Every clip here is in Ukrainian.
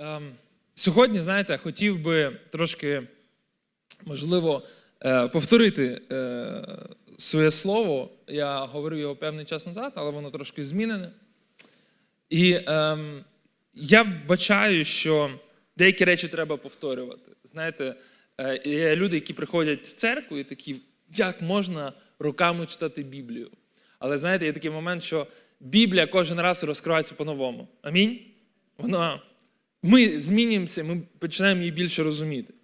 Ем, Сьогодні, знаєте, хотів би трошки, можливо, е, повторити е, своє слово. Я говорив його певний час назад, але воно трошки змінене. І ем, я бачаю, що деякі речі треба повторювати. Знаєте, е, є люди, які приходять в церкву і такі, як можна руками читати Біблію. Але знаєте, є такий момент, що Біблія кожен раз розкривається по-новому. Амінь. Вона, ми змінюємося, ми починаємо її більше розуміти.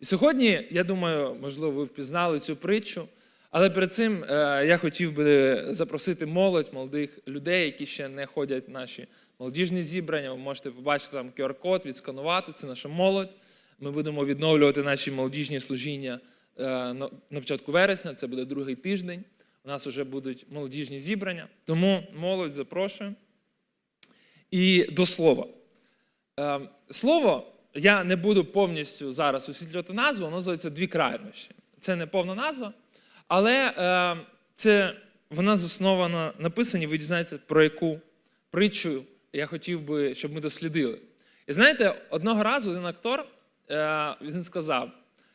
І сьогодні, я думаю, можливо, ви впізнали цю притчу. Але перед цим е, я хотів би запросити молодь, молодих людей, які ще не ходять в наші молодіжні зібрання. Ви можете побачити там QR-код, відсканувати. Це наша молодь. Ми будемо відновлювати наші молодіжні служіння е, на початку вересня. Це буде другий тиждень. У нас вже будуть молодіжні зібрання. Тому молодь запрошую. І до слова. Е, Слово я не буду повністю зараз освітлювати назву, воно називається дві крайнощі. Це не повна назва, але е, це вона заснована на писанні, ви дізнаєтеся, про яку притчу я хотів би, щоб ми дослідили. І знаєте, одного разу один актор е, він сказав: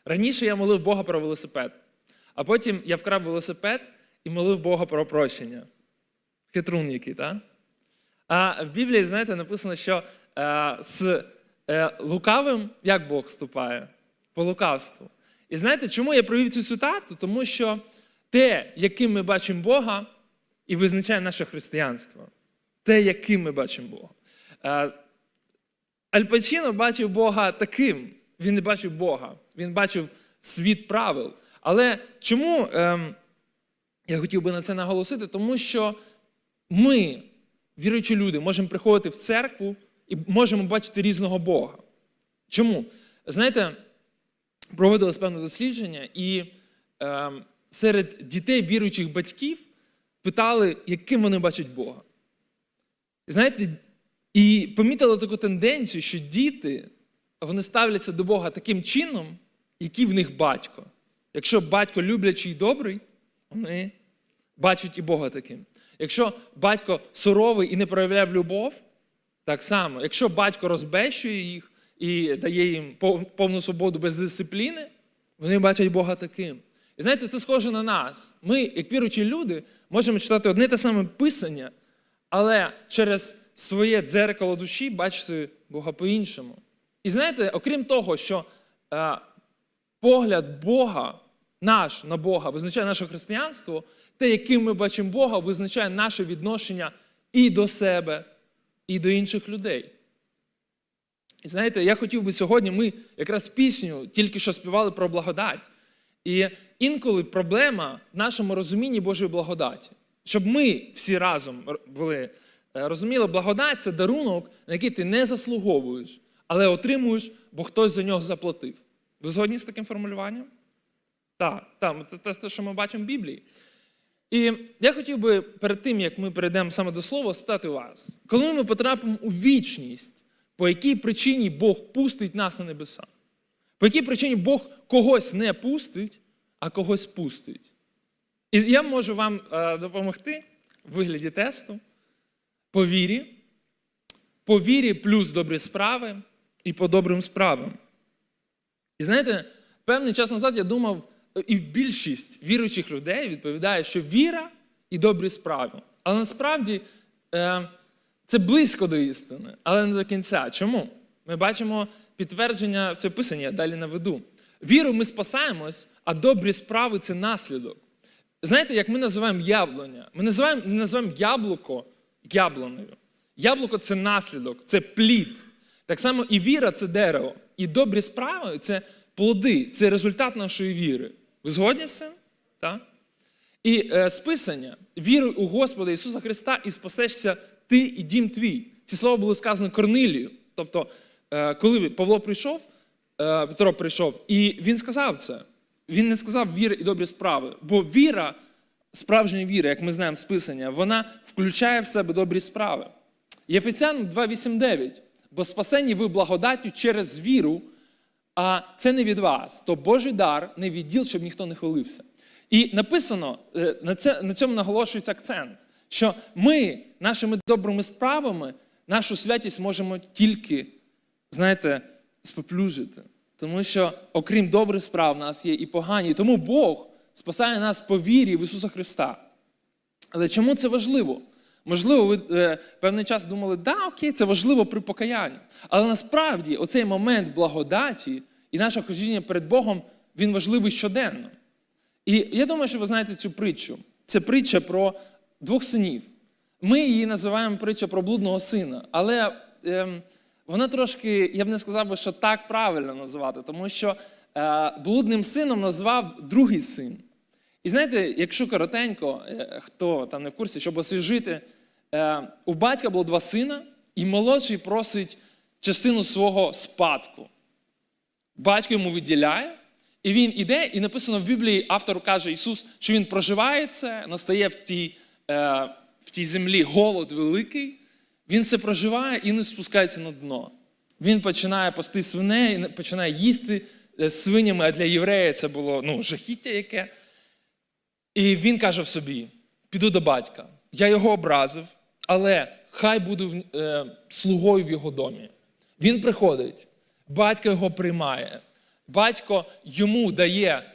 раніше я молив Бога про велосипед, а потім я вкрав велосипед і молив Бога про прощення. Хитрун який, так? А в Біблії, знаєте, написано, що з е, лукавим як Бог вступає? По лукавству. І знаєте, чому я провів цю цитату? Тому що те, яким ми бачимо Бога, і визначає наше християнство. Те, яким ми бачимо Бога. Е, Аль Пачіно бачив Бога таким. Він не бачив Бога, він бачив світ правил. Але чому ем, я хотів би на це наголосити? Тому що ми, віруючі люди, можемо приходити в церкву і можемо бачити різного Бога. Чому? Знаєте, проводилось певне дослідження, і е, серед дітей віруючих батьків питали, яким вони бачать Бога. Знаєте, і помітили таку тенденцію, що діти вони ставляться до Бога таким чином, який в них батько. Якщо батько люблячий і добрий, вони бачать і Бога таким. Якщо батько суровий і не проявляє любов, так само. Якщо батько розбещує їх і дає їм повну свободу без дисципліни, вони бачать Бога таким. І знаєте, це схоже на нас. Ми, як віруючі люди, можемо читати одне те саме писання, але через своє дзеркало душі бачити Бога по-іншому. І знаєте, окрім того, що е, погляд Бога, наш на Бога, визначає наше християнство, те, яким ми бачимо Бога, визначає наше відношення і до себе, і до інших людей. І знаєте, я хотів би сьогодні, ми якраз пісню тільки що співали про благодать. І інколи проблема в нашому розумінні Божої благодаті. Щоб ми всі разом були, розуміли, благодать це дарунок, на який ти не заслуговуєш, але отримуєш, бо хтось за нього заплатив. Ви згодні з таким формулюванням? Так, так, це те, що ми бачимо в Біблії. І я хотів би перед тим, як ми перейдемо саме до слова, спитати вас, коли ми потрапимо у вічність, по якій причині Бог пустить нас на небеса? По якій причині Бог когось не пустить, а когось пустить? І я можу вам допомогти в вигляді тесту по вірі, по вірі плюс добрі справи і по добрим справам. І знаєте, певний час назад я думав, і більшість віруючих людей відповідає, що віра і добрі справи. Але насправді це близько до істини, але не до кінця. Чому? Ми бачимо підтвердження це писання, я далі наведу. Віру ми спасаємось, а добрі справи це наслідок. Знаєте, як ми називаємо яблуня? Ми називаємо, не називаємо яблуко яблуною. Яблуко це наслідок, це плід. Так само і віра це дерево. І добрі справи це плоди, це результат нашої віри. Ви згодні з цим? Так? І е, списання: віруй у Господа Ісуса Христа і спасешся ти і дім твій. Ці слова були сказані Корнилію. Тобто, е, коли Павло прийшов, е, Петро прийшов, і він сказав це. Він не сказав віри і добрі справи. Бо віра, справжня віра, як ми знаємо з Писання, вона включає в себе добрі справи. Єфесян 2,8,9. Бо спасені ви благодаттю через віру, а це не від вас, то Божий дар не відділ, щоб ніхто не хвалився. І написано, на, це, на цьому наголошується акцент, що ми нашими добрими справами нашу святість можемо тільки знаєте, споплюжити. Тому що, окрім добрих справ, в нас є і погані. Тому Бог спасає нас по вірі в Ісуса Христа. Але чому це важливо? Можливо, ви е, певний час думали, да, окей, це важливо при покаянні. Але насправді оцей момент благодаті і наше ходіння перед Богом, він важливий щоденно. І я думаю, що ви знаєте цю притчу. Це притча про двох синів. Ми її називаємо притча про блудного сина. Але ем, вона трошки, я б не сказав би, що так правильно називати, тому що е, блудним сином назвав другий син. І знаєте, якщо коротенько, е, хто там не в курсі, щоб освіжити, е, у батька було два сина, і молодший просить частину свого спадку. Батько йому виділяє, і він іде, і написано в Біблії, автор каже Ісус, що він проживає це, настає в тій, е, в тій землі голод великий, він це проживає і не спускається на дно. Він починає пасти свиней, починає їсти з свинями, а для єврея це було ну, жахіття яке. І він каже в собі: піду до батька. Я його образив, але хай буду е, слугою в його домі. Він приходить, батько його приймає, батько йому дає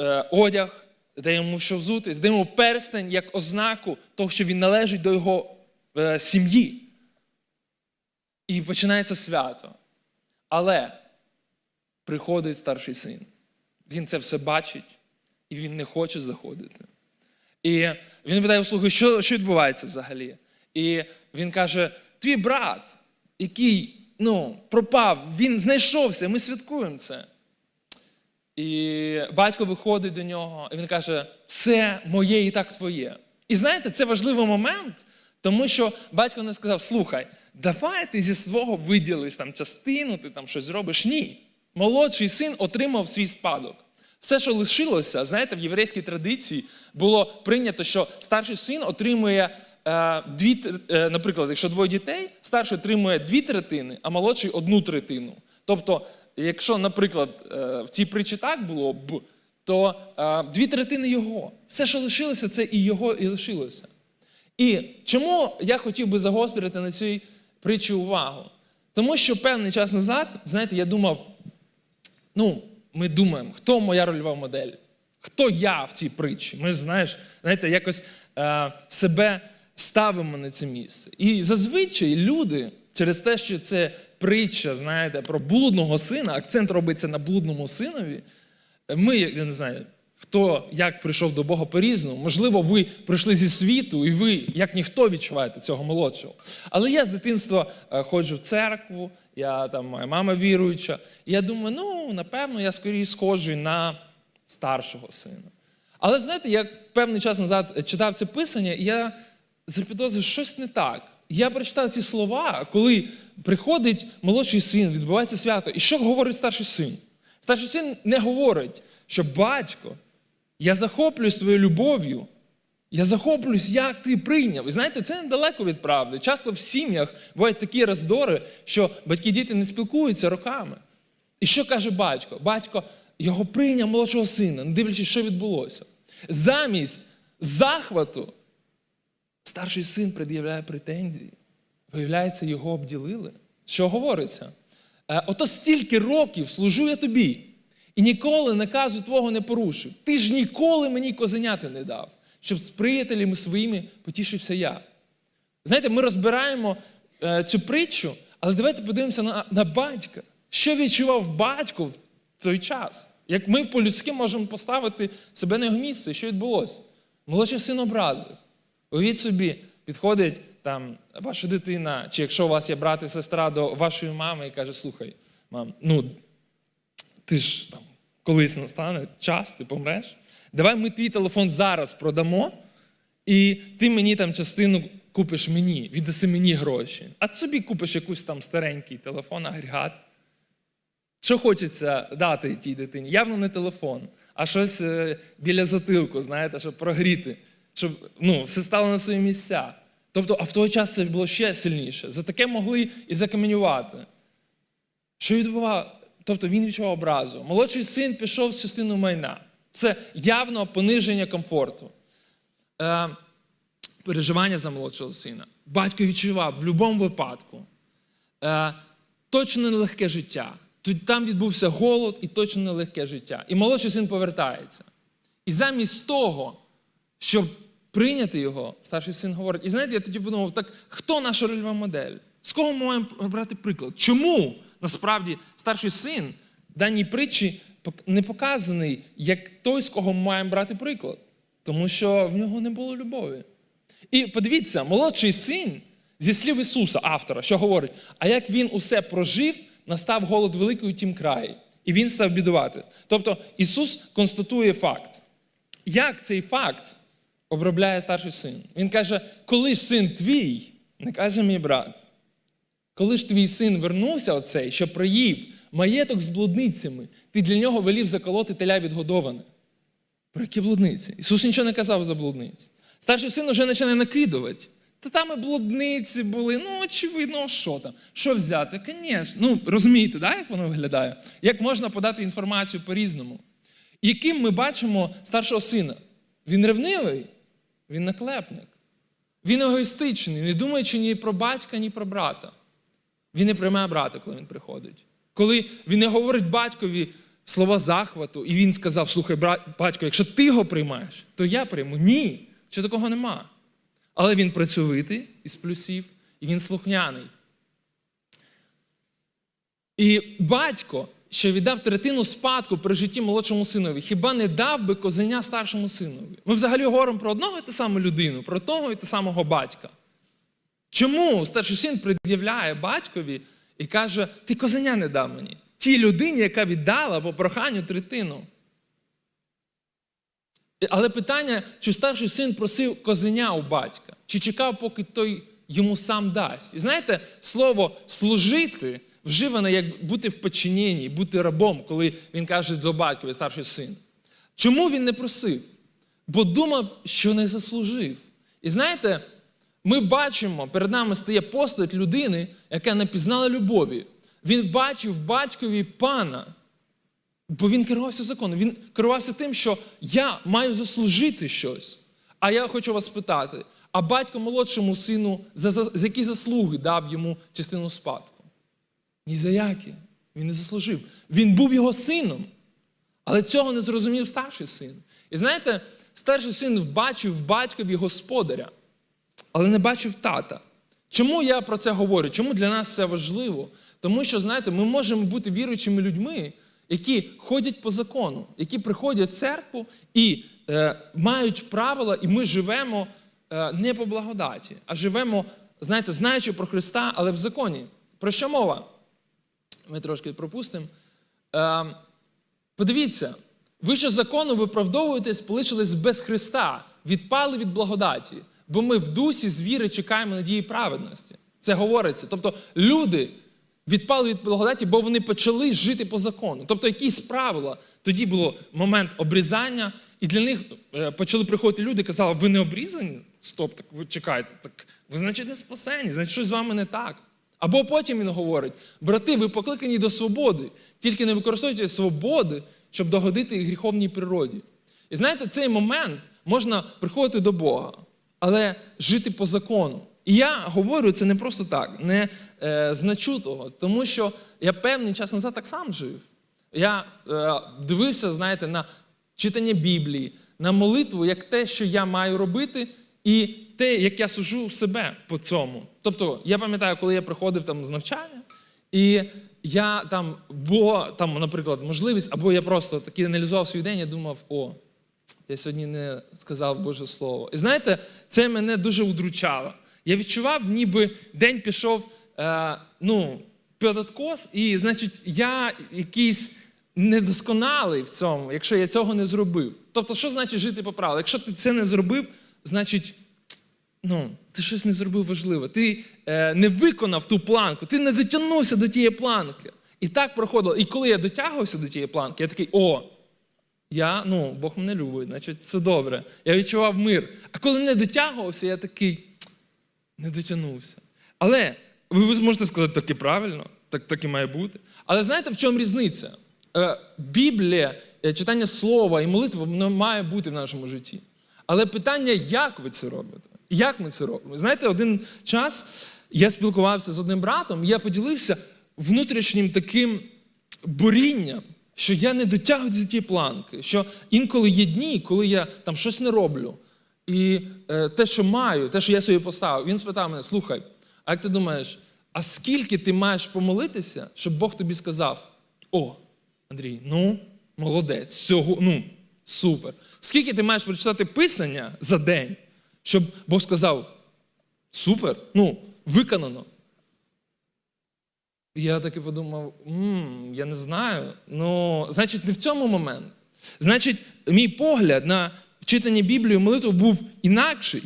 е, одяг, дає йому що взутись, дає йому перстень як ознаку того, що він належить до його е, сім'ї. І починається свято. Але приходить старший син. Він це все бачить, і він не хоче заходити. І він питає у слуги, що, що відбувається взагалі? І він каже: твій брат, який ну, пропав, він знайшовся, ми святкуємо це. І батько виходить до нього, і він каже: це моє і так твоє. І знаєте, це важливий момент, тому що батько не сказав: слухай, давай ти зі свого виділиш там частину, ти там щось зробиш. Ні. Молодший син отримав свій спадок. Все, що лишилося, знаєте, в єврейській традиції було прийнято, що старший син отримує е, дві, е, наприклад, якщо двоє дітей, старший отримує дві третини, а молодший одну третину. Тобто, якщо, наприклад, е, в цій притчі так було б, то е, дві третини його. Все, що лишилося, це і його і лишилося. І чому я хотів би загострити на цій притчі увагу? Тому що певний час назад, знаєте, я думав, ну, ми думаємо, хто моя рольова модель? Хто я в цій притчі? Ми, знаєш, знаєте, якось е, себе ставимо на це місце. І зазвичай люди, через те, що це притча, знаєте, про блудного сина, акцент робиться на блудному синові. Ми, я не знаю, хто як прийшов до Бога по-різному. Можливо, ви прийшли зі світу, і ви, як ніхто, відчуваєте цього молодшого. Але я з дитинства е, ходжу в церкву, я там, моя мама віруюча. І я думаю, ну, напевно, я скоріше схожий на старшого сина. Але знаєте, я певний час назад читав це писання, і я запідозрив, що щось не так. Я прочитав ці слова, коли приходить молодший син, відбувається свято. І що говорить старший син? Старший син не говорить, що батько, я захоплююсь твоєю любов'ю, я захоплююсь, як ти прийняв. І знаєте, це недалеко від правди. Часто в сім'ях бувають такі роздори, що батьки діти не спілкуються роками. І що каже батько? Батько його прийняв молодшого сина, не дивлячись, що відбулося. Замість захвату старший син пред'являє претензії. Виявляється, його обділили. Що говориться? Е, Ото стільки років служу я тобі, і ніколи наказу твого не порушив. Ти ж ніколи мені козеняти не дав, щоб з приятелями своїми потішився я. Знаєте, ми розбираємо е, цю притчу, але давайте подивимося на, на батька. Що відчував батько в той час? Як ми по-людськи можемо поставити себе на його місце, що відбулося? Молодший син образив. Уявіть собі, підходить там ваша дитина, чи якщо у вас є брат і сестра до вашої мами і каже: слухай, мам, ну ти ж там колись настане час, ти помреш. Давай ми твій телефон зараз продамо, і ти мені там частину купиш мені, віддаси мені гроші. А собі купиш якийсь там старенький телефон, агрегат. Що хочеться дати тій дитині? Явно не телефон, а щось е, біля затилку, знаєте, щоб прогріти, щоб ну, все стало на свої місця. Тобто, а в той час це було ще сильніше. За таке могли і закам'янювати. Що відбував? Тобто він відчував образу. Молодший син пішов з частиною майна. Це явно пониження комфорту. Е, переживання за молодшого сина. Батько відчував в будь-якому випадку. Е, точно нелегке життя. Тут там відбувся голод і точно нелегке життя. І молодший син повертається. І замість того, щоб прийняти його, старший син говорить, і знаєте, я тоді подумав, так хто наша рольова модель? З кого ми маємо брати приклад? Чому насправді старший син в даній притчі не показаний як той, з кого ми маємо брати приклад? Тому що в нього не було любові. І подивіться, молодший син зі слів Ісуса, автора, що говорить: а як він усе прожив, настав голод великий у тім краї, і він став бідувати. Тобто Ісус констатує факт. Як цей факт обробляє старший син? Він каже: коли ж син твій, не каже мій брат, коли ж твій син вернувся оцей, що проїв маєток з блудницями, ти для нього велів заколоти теля відгодоване. Про які блудниці? Ісус нічого не казав за блудниці. Старший син вже починає накидувати. Та там і блудниці були, ну очевидно, що там? Що взяти? Звісно. Ну, розумієте, да, як воно виглядає? Як можна подати інформацію по-різному? Яким ми бачимо старшого сина? Він ревнивий, він наклепник. Він егоїстичний, не думаючи ні про батька, ні про брата. Він не приймає брата, коли він приходить. Коли він не говорить батькові слова захвату, і він сказав: слухай, батько, якщо ти його приймаєш, то я прийму. Ні, що такого нема. Але він працьовитий із плюсів, і він слухняний. І батько, що віддав третину спадку при житті молодшому синові, хіба не дав би козеня старшому синові? Ми взагалі говоримо про одного і ту саму людину, про того і те самого батька. Чому старший син пред'являє батькові і каже: ти козеня не дав мені? Тій людині, яка віддала по проханню третину. Але питання, чи старший син просив козеня у батька, чи чекав, поки той йому сам дасть. І знаєте, слово служити вживане як бути в подчиненні, бути рабом, коли він каже до батькові, старший син. Чому він не просив? Бо думав, що не заслужив. І знаєте, ми бачимо, перед нами стає постать людини, яка не пізнала любові. Він бачив батькові пана, бо він керувався законом. Він керувався тим, що я маю заслужити щось. А я хочу вас спитати: а батько молодшому сину за, за, за які заслуги дав йому частину спадку? Ні за які. Він не заслужив. Він був його сином. Але цього не зрозумів старший син. І знаєте, старший син бачив в батькові господаря, але не бачив тата. Чому я про це говорю? Чому для нас це важливо? Тому що, знаєте, ми можемо бути віруючими людьми, які ходять по закону, які приходять в церкву і е, мають правила, і ми живемо е, не по благодаті, а живемо, знаєте, знаючи про Христа, але в законі. Про що мова? Ми трошки пропустимо. Е, подивіться, ви що закону виправдовуєтесь, полишились без Христа, відпали від благодаті, бо ми в дусі з віри чекаємо надії праведності. Це говориться. Тобто люди відпали від благодаті, бо вони почали жити по закону. Тобто якісь правила. Тоді було момент обрізання, і для них е, почали приходити люди казали, ви не обрізані? Стоп, так ви чекайте, так ви, значить, не спасені, значить, щось з вами не так. Або потім він говорить: брати, ви покликані до свободи, тільки не використовуйте свободи, щоб догодити гріховній природі. І знаєте, цей момент можна приходити до Бога, але жити по закону. І я говорю це не просто так, не е, значу того, тому що я певний час назад так сам жив. Я е, дивився, знаєте, на читання Біблії, на молитву як те, що я маю робити, і те, як я сужу себе по цьому. Тобто, я пам'ятаю, коли я приходив там з навчання, і я там було там, наприклад, можливість, або я просто такий аналізував свій день, я думав, о, я сьогодні не сказав Боже Слово. І знаєте, це мене дуже удручало. Я відчував, ніби день пішов е, ну, під откос, і значить, я якийсь недосконалий в цьому, якщо я цього не зробив. Тобто, що значить жити по правилам? Якщо ти це не зробив, значить, ну, ти щось не зробив важливе. Ти е, не виконав ту планку, ти не дотягнувся до тієї планки. І так проходило. І коли я дотягувався до тієї планки, я такий, о, я, ну, Бог мене любить, значить, все добре. Я відчував мир. А коли не дотягувався, я такий не дотягнувся. Але ви, зможете сказати, так і правильно, так, так і має бути. Але знаєте, в чому різниця? Е, Біблія, е, читання слова і молитва воно має бути в нашому житті. Але питання, як ви це робите? Як ми це робимо? Знаєте, один час я спілкувався з одним братом, я поділився, внутрішнім таким борінням, що я не дотягую до цієї планки, що інколи є дні, коли я там щось не роблю. І е, те, що маю, те, що я собі поставив, він спитав мене: слухай, а як ти думаєш, а скільки ти маєш помолитися, щоб Бог тобі сказав: О, Андрій, ну, молодець, цього, ну, супер. Скільки ти маєш прочитати писання за день, щоб Бог сказав: Супер, ну, виконано. І Я таки подумав: «М, я не знаю. Ну, значить, не в цьому момент. Значить, мій погляд на читання Біблії, молитву був інакший.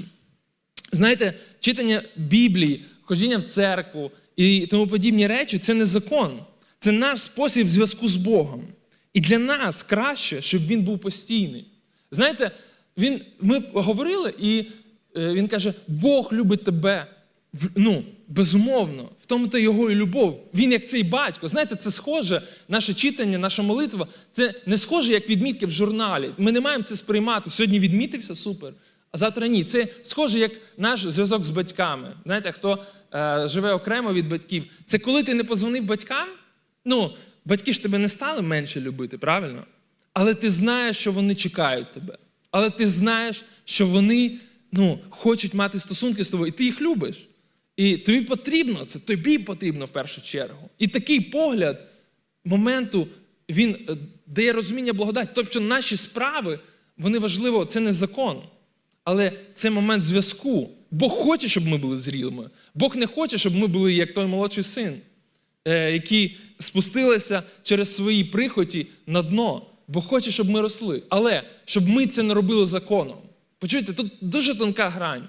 Знаєте, читання Біблії, ходіння в церкву і тому подібні речі це не закон. Це наш спосіб зв'язку з Богом. І для нас краще, щоб він був постійний. Знаєте, він, ми говорили, і е, він каже: Бог любить тебе ну, безумовно, в тому то його і любов. Він як цей батько. Знаєте, це схоже, наше читання, наша молитва, це не схоже, як відмітки в журналі. Ми не маємо це сприймати. Сьогодні відмітився, супер. А завтра ні. Це схоже, як наш зв'язок з батьками. Знаєте, хто е, живе окремо від батьків, це коли ти не позвонив батькам. Ну, батьки ж тебе не стали менше любити, правильно? Але ти знаєш, що вони чекають тебе. Але ти знаєш, що вони ну, хочуть мати стосунки з тобою, і ти їх любиш. І тобі потрібно, це тобі потрібно в першу чергу. І такий погляд моменту він е, дає розуміння благодать. Тобто наші справи, вони важливо, це не закон. Але це момент зв'язку. Бог хоче, щоб ми були зрілими. Бог не хоче, щоб ми були як той молодший син, е, які спустилися через свої прихоті на дно. Бог хоче, щоб ми росли. Але щоб ми це не робили законом. Почуєте, тут дуже тонка грань.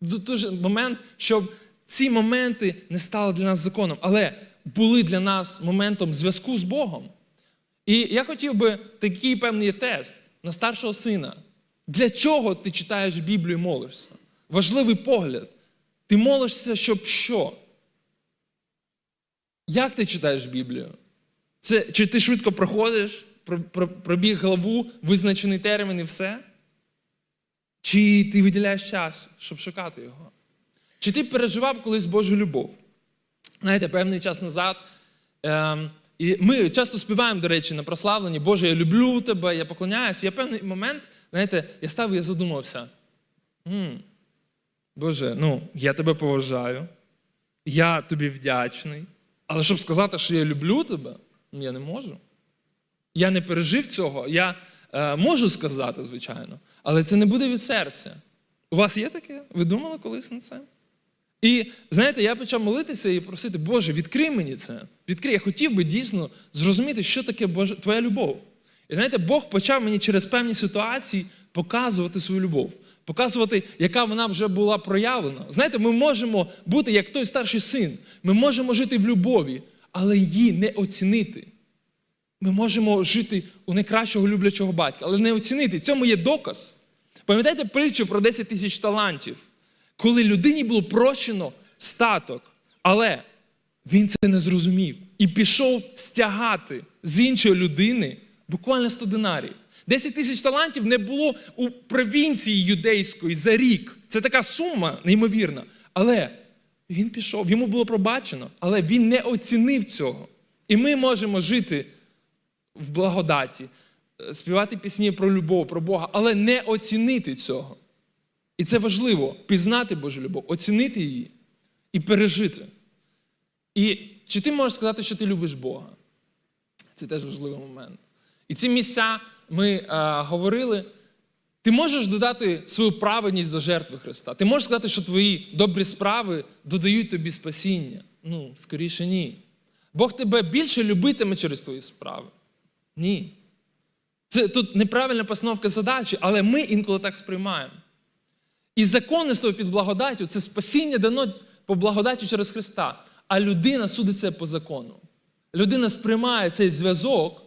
Дуже момент, щоб ці моменти не стали для нас законом, але були для нас моментом зв'язку з Богом. І я хотів би такий певний тест на старшого сина. Для чого ти читаєш Біблію і молишся? Важливий погляд. Ти молишся, щоб що? Як ти читаєш Біблію? Це, чи ти швидко проходиш, про- про- пробіг главу, визначений термін і все? Чи ти виділяєш час, щоб шукати його? Чи ти переживав колись Божу любов? Знаєте, певний час назад. Ем, і ми часто співаємо, до речі, на прославленні, Боже, я люблю тебе, я поклоняюся. Я певний момент, знаєте, я став і я задумався. «М, Боже, ну, я тебе поважаю, я тобі вдячний. Але щоб сказати, що я люблю тебе, ну, я не можу. Я не пережив цього. Я е, можу сказати, звичайно, але це не буде від серця. У вас є таке? Ви думали колись на це? І знаєте, я почав молитися і просити, Боже, відкрий мені це. Відкрий. Я хотів би дійсно зрозуміти, що таке Боже, твоя любов. І знаєте, Бог почав мені через певні ситуації показувати свою любов, показувати, яка вона вже була проявлена. Знаєте, ми можемо бути як той старший син. Ми можемо жити в любові, але її не оцінити. Ми можемо жити у найкращого люблячого батька, але не оцінити. Цьому є доказ. Пам'ятаєте притчу про 10 тисяч талантів, коли людині було прощено статок, але він це не зрозумів і пішов стягати з іншої людини буквально 100 динарів. 10 тисяч талантів не було у провінції юдейської за рік. Це така сума неймовірна. Але він пішов, йому було пробачено, але він не оцінив цього. І ми можемо жити в благодаті, е, співати пісні про любов, про Бога, але не оцінити цього. І це важливо пізнати Божу любов, оцінити її і пережити. І чи ти можеш сказати, що ти любиш Бога? Це теж важливий момент. І ці місця ми е, говорили. Ти можеш додати свою праведність до жертви Христа. Ти можеш сказати, що твої добрі справи додають тобі спасіння. Ну, скоріше ні. Бог тебе більше любитиме через твої справи. Ні. Це тут неправильна постановка задачі, але ми інколи так сприймаємо. І законництво під благодаттю це спасіння дано по благодаті через Христа. А людина судиться по закону. Людина сприймає цей зв'язок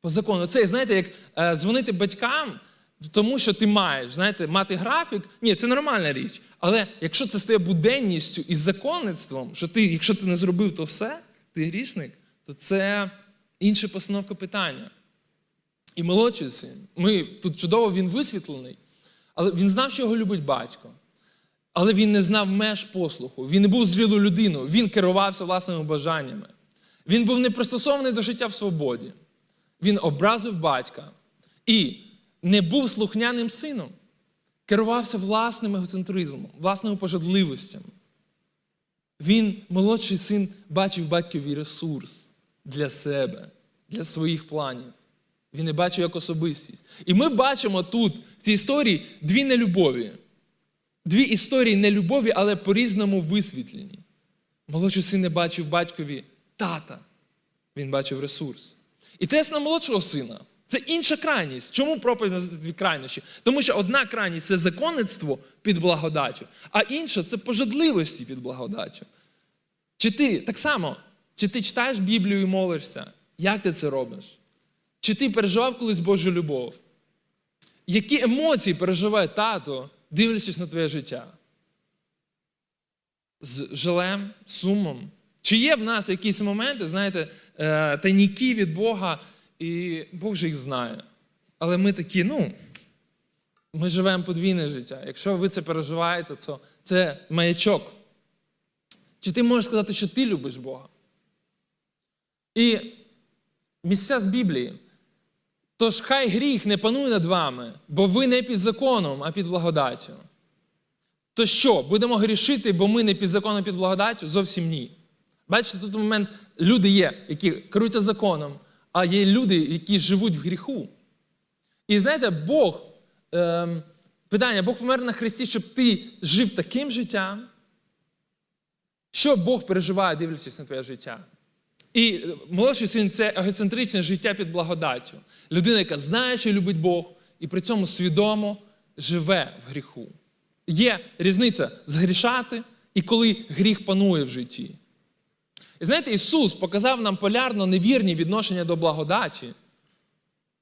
по закону. Це, знаєте, як е, дзвонити батькам, тому що ти маєш, знаєте, мати графік. Ні, це нормальна річ. Але якщо це стає буденністю і законництвом, що ти, якщо ти не зробив то все, ти грішник, то це інша постановка питання. І молодший син, ми тут чудово він висвітлений, але він знав, що його любить батько. Але він не знав меж послуху. Він не був зрілою людиною, він керувався власними бажаннями. Він був не пристосований до життя в свободі. Він образив батька і не був слухняним сином, керувався власним егоцентризмом, власними пожадливостями. Він, молодший син, бачив батькові ресурс для себе, для своїх планів. Він не бачив як особистість. І ми бачимо тут, в цій історії, дві нелюбові. Дві історії нелюбові, але по-різному висвітлені. Молодший син не бачив батькові тата. Він бачив ресурс. І тест на молодшого сина це інша крайність. Чому проповідь на дві крайнощі? Тому що одна крайність це законництво під благодаттю, а інша це пожадливості під благодаттю. Чи ти так само, чи ти читаєш Біблію і молишся? Як ти це робиш? Чи ти переживав колись Божу любов? Які емоції переживає тато, дивлячись на твоє життя? З жалем, сумом? Чи є в нас якісь моменти, знаєте, е, тайніки від Бога, і Бог же їх знає. Але ми такі, ну, ми живемо подвійне життя. Якщо ви це переживаєте, то це маячок. Чи ти можеш сказати, що ти любиш Бога? І місця з Біблії. Тож хай гріх не панує над вами, бо ви не під законом, а під благодаттю. То що, будемо грішити, бо ми не під законом, а під благодаттю? Зовсім ні. Бачите, тут момент люди є, які керуються законом, а є люди, які живуть в гріху. І знаєте, Бог, ем, питання, Бог помер на Христі, щоб ти жив таким життям. Що Бог переживає, дивлячись на твоє життя? І молодший син це егоцентричне життя під благодаттю. Людина, яка знає, що любить Бог, і при цьому свідомо живе в гріху. Є різниця згрішати і коли гріх панує в житті. І знаєте, Ісус показав нам полярно невірні відношення до благодаті,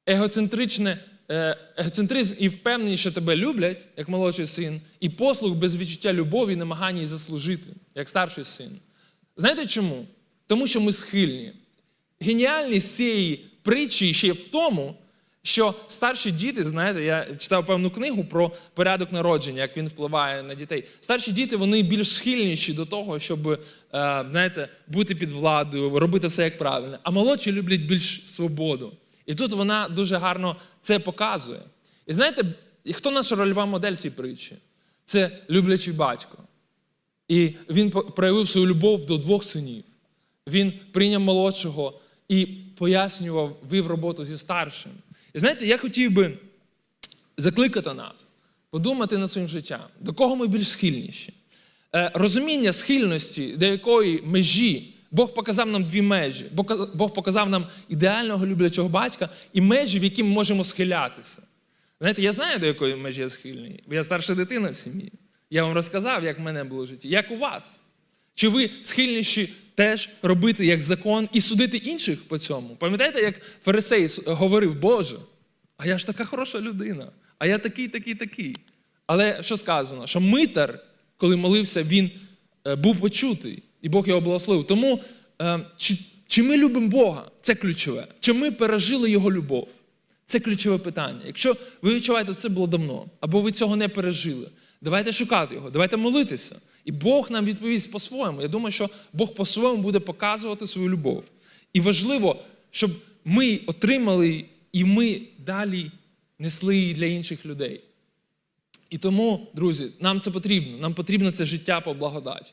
егоцентричне, е, егоцентризм і впевненість, що тебе люблять, як молодший син, і послуг без відчуття любові і намагання її заслужити, як старший син. Знаєте чому? Тому що ми схильні. Геніальність цієї притчі ще в тому, що старші діти, знаєте, я читав певну книгу про порядок народження, як він впливає на дітей. Старші діти вони більш схильніші до того, щоб е, знаєте, бути під владою, робити все як правильно. А молодші люблять більш свободу. І тут вона дуже гарно це показує. І знаєте, хто наша рольова модель в цій притчі? Це люблячий батько. І він проявив свою любов до двох синів. Він прийняв молодшого і пояснював, вив роботу зі старшим. І знаєте, я хотів би закликати нас, подумати над своїм життям, до кого ми більш схильніші. Е, Розуміння схильності, до якої межі Бог показав нам дві межі. Бог- показав нам ідеального люблячого батька і межі, в які ми можемо схилятися. Знаєте, я знаю, до якої межі я схильний, я старша дитина в сім'ї. Я вам розказав, як в мене було в житті, як у вас. Чи ви схильніші теж робити як закон і судити інших по цьому? Пам'ятаєте, як фарисей говорив, Боже, а я ж така хороша людина, а я такий, такий, такий. Але що сказано? Що митар, коли молився, він е, був почутий, і Бог його благословив. Тому е, чи, чи ми любимо Бога? Це ключове. Чи ми пережили Його любов? Це ключове питання. Якщо ви відчуваєте, що це було давно, або ви цього не пережили, давайте шукати його, давайте молитися. І Бог нам відповість по-своєму. Я думаю, що Бог по-своєму буде показувати свою любов. І важливо, щоб ми отримали і ми далі несли її для інших людей. І тому, друзі, нам це потрібно. Нам потрібно це життя по благодаті.